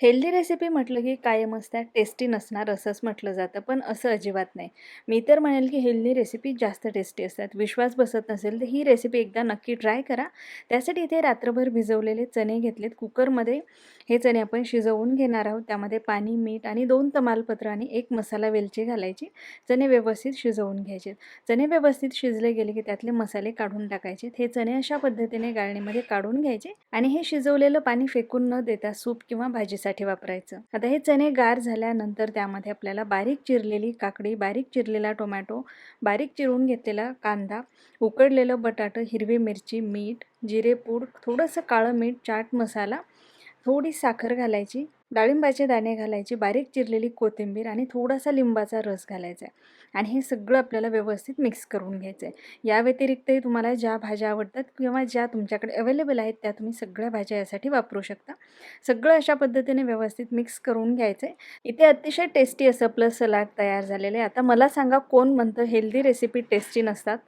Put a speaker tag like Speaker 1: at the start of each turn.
Speaker 1: Healthy recipe म्हटलं की कायमच त्या टेस्टी नसणार असंच म्हटलं जातं पण असं अजिबात नाही. मी तर म्हणेल की हेल्दी रेसिपी जास्त टेस्टी असतात. विश्वास बसत नसेल तर ही रेसिपी एकदा नक्की ट्राय करा. त्यासाठी इथे रात्रभर भिजवलेले चणे घेतलेत. कुकरमध्ये हे चणे आपण शिजवून घेणार आहोत. त्यामध्ये पाणी मीठ आणि दोन तमालपत्र आणि एक मसाला वेलची घालायची. चणे व्यवस्थित शिजवून घ्यायचे. चणे व्यवस्थित शिजले गेले की त्यातले मसाले काढून टाकायचे. हे चणे अशा पद्धतीने गाळणीमध्ये काढून घ्यायचे आणि हे शिजवलेलं पाणी फेकून न देता सूप किंवा भाजी भाजीसाठी वापरायचं. आता हे चणे गार झाल्यानंतर त्यामध्ये आपल्याला बारीक चिरलेली काकडी बारीक चिरलेला टोमॅटो बारीक चिरून घेतलेला कांदा उकडलेलं बटाटं हिरवी मिरची मीठ जिरेपूड थोडंसं काळं मीठ चाट मसाला थोडी साखर घालायची डाळिंबाचे दाणे घालायचे बारीक चिरलेली कोथिंबीर आणि थोडासा लिंबाचा रस घालायचा आहे आणि हे सगळं आपल्याला व्यवस्थित मिक्स करून घ्यायचं आहे या व्यतिरिक्तही तुम्हाला ज्या भाज्या आवडतात किंवा ज्या तुमच्याकडे अवेलेबल आहेत त्या तुम्ही सगळ्या भाज्या यासाठी वापरू शकता. सगळं अशा पद्धतीने व्यवस्थित मिक्स करून घ्यायचं आहे इथे अतिशय टेस्टी असं प्लस सलाड तयार झालेलं आहे. आता मला सांगा कोण म्हणतं हेल्दी रेसिपी टेस्टी नसतात?